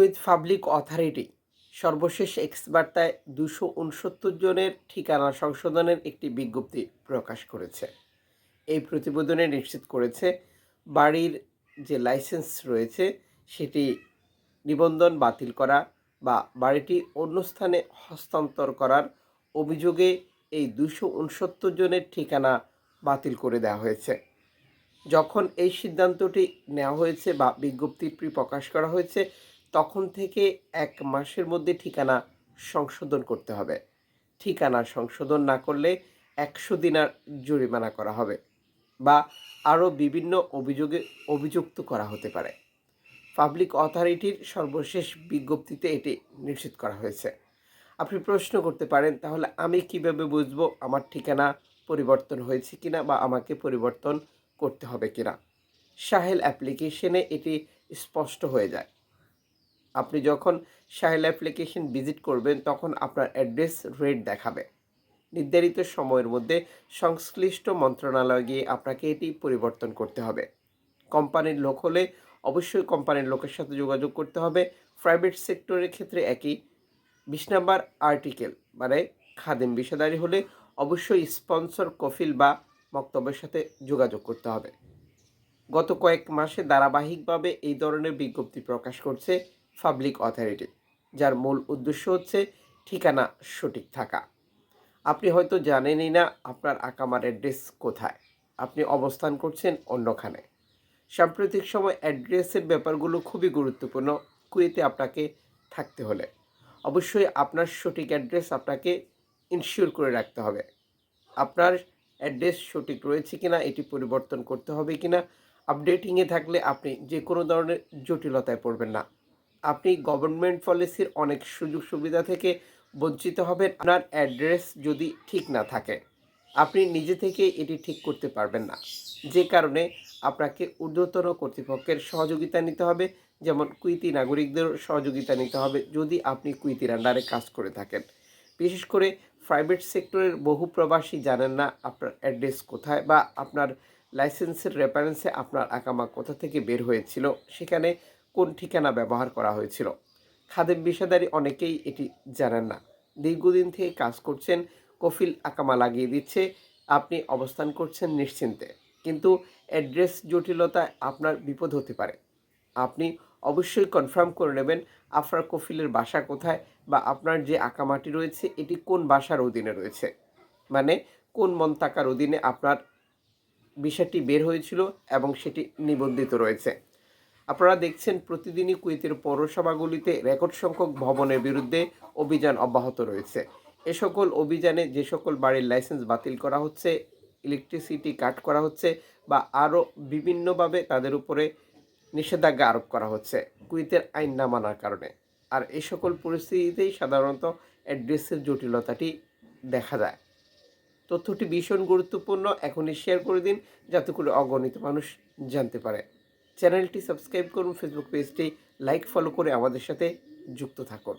Kuwait public authority সর্বশেষ X বার্তায় দুশো উনসত্তর জনের ঠিকানা সংশোধনের একটি বিজ্ঞপ্তি প্রকাশ করেছে। এই প্রতিবেদনে নিশ্চিত করেছে, বাড়ির যে লাইসেন্স রয়েছে, সেটি নিবন্ধন বাতিল করা বা বাড়িটি অন্য স্থানে হস্তান্তর করার অভিযোগে এই দুশো উনসত্তর জনের ঠিকানা বাতিল করে দেওয়া হয়েছে। যখন এই সিদ্ধান্তটি নেওয়া হয়েছে বা বিজ্ঞপ্তিটি প্রকাশ করা হয়েছে তখন থেকে এক মাসের মধ্যে ঠিকানা সংশোধন করতে হবে। ঠিকানা সংশোধন না করলে একশো দিনার জরিমানা করা হবে বা আরও বিভিন্ন অভিযোগে অভিযুক্ত করা হতে পারে। পাবলিক অথরিটির সর্বশেষ বিজ্ঞপ্তিতে এটি নিশ্চিত করা হয়েছে। আপনি প্রশ্ন করতে পারেন, তাহলে আমি কীভাবে বুঝব আমার ঠিকানা পরিবর্তন হয়েছে কিনা বা আমাকে পরিবর্তন করতে হবে কিনা? সাহেল অ্যাপ্লিকেশনে এটি স্পষ্ট হয়ে যায়। আপনি যখন সাহেল অ্যাপ্লিকেশন ভিজিট করবেন, তখন আপনার অ্যাড্রেস রেট দেখাবে। নির্ধারিত সময়ের মধ্যে সংশ্লিষ্ট মন্ত্রণালয়ে গিয়ে আপনাকে এটি পরিবর্তন করতে হবে। কোম্পানির লোক হলে অবশ্যই কোম্পানির লোকের সাথে যোগাযোগ করতে হবে। প্রাইভেট সেক্টরের ক্ষেত্রে একই। বিশ নাম্বার আর্টিকেল মানে খাদেম বিষাদারি হলে অবশ্যই স্পন্সর কফিল বা বক্তব্যের সাথে যোগাযোগ করতে হবে। গত কয়েক মাসে ধারাবাহিকভাবে এই ধরনের বিজ্ঞপ্তি প্রকাশ করছে। পাবলিক অথরিটি যার মূল উদ্দেশ্য হচ্ছে ঠিকানা সঠিক থাকা। আপনি হয়তো জানেনই না আপনার আকামার অ্যাড্রেস কোথায়। আপনি অবস্থান করছেন অন্যখানে। সাম্প্রতিক সময় অ্যাড্রেসের ব্যাপারগুলো খুবই গুরুত্বপূর্ণ। কুয়েতে আপনাকে থাকতে হলে। অবশ্যই আপনার সঠিক অ্যাড্রেস আপনাকে ইনশিওর করে রাখতে হবে। আপনার অ্যাড্রেস সঠিক রয়েছে কিনা, এটি পরিবর্তন করতে হবে কিনা আপডেটিংয়ে থাকলে আপনি যে কোনো ধরনের জটিলতায় পড়বেন না। আপনি গভর্নমেন্ট পলিসির অনেক সুযোগ সুবিধা থেকে বঞ্চিত হবেন। আপনার অ্যাড্রেস যদি ঠিক না থাকে, আপনি নিজে থেকে এটি ঠিক করতে পারবেন না। যে কারণে আপনাকে ঊর্ধ্বতন কর্তৃপক্ষের সহযোগিতা নিতে হবে, যেমন কুইতি নাগরিকদের সহযোগিতা নিতে হবে যদি আপনি কুইতির আন্ডারে কাজ করে থাকেন। বিশেষ করে প্রাইভেট সেক্টরের বহু প্রবাসী জানেন না আপনার অ্যাড্রেস কোথায় বা আপনার লাইসেন্সের রেফারেন্সে আপনার আকামা কোথা থেকে বের হয়েছিল। সেখানে কোন ঠিকানা ব্যবহার করা হয়েছিল? খাদেম বিষাদারি অনেকেই এটি জানেন না। দীর্ঘদিন থেকে কাজ করছেন, কফিল আকামা লাগিয়ে দিচ্ছে, আপনি অবস্থান করছেন নিশ্চিন্তে। কিন্তু অ্যাড্রেস জটিলতায় আপনার বিপদ হতে পারে। আপনি অবশ্যই কনফার্ম করে নেবেন আপনার কফিলের বাসা কোথায় বা আপনার যে আকামাটি রয়েছে, এটি কোন বাসার অধীনে রয়েছে। মানে কোন মন্তাকার অধীনে আপনার বিষয়টি বের হয়েছিল এবং সেটি নিবন্ধিত রয়েছে। আপনারা দেখছেন প্রতিদিনই কুয়েতের পৌরসভাগুলিতে রেকর্ড সংখ্যক ভবনের বিরুদ্ধে অভিযান অব্যাহত রয়েছে। এ সকল অভিযানে যে সকল বাড়ির লাইসেন্স বাতিল করা হচ্ছে, ইলেকট্রিসিটি কাট করা হচ্ছে বা আরও বিভিন্নভাবে তাদের উপরে নিষেধাজ্ঞা আরোপ করা হচ্ছে কুয়েতের আইন না মানার কারণে। আর এই সকল পরিস্থিতিতেই সাধারণত অ্যাড্রেসের জটিলতাটি দেখা যায়। তথ্যটি ভীষণ গুরুত্বপূর্ণ, এখনই শেয়ার করে দিন যাতে করে অগণিত মানুষ জানতে পারে। চ্যানেলটি সাবস্ক্রাইব করুন ফেসবুক পেজটি লাইক ফলো করে আমাদের সাথে যুক্ত থাকুন।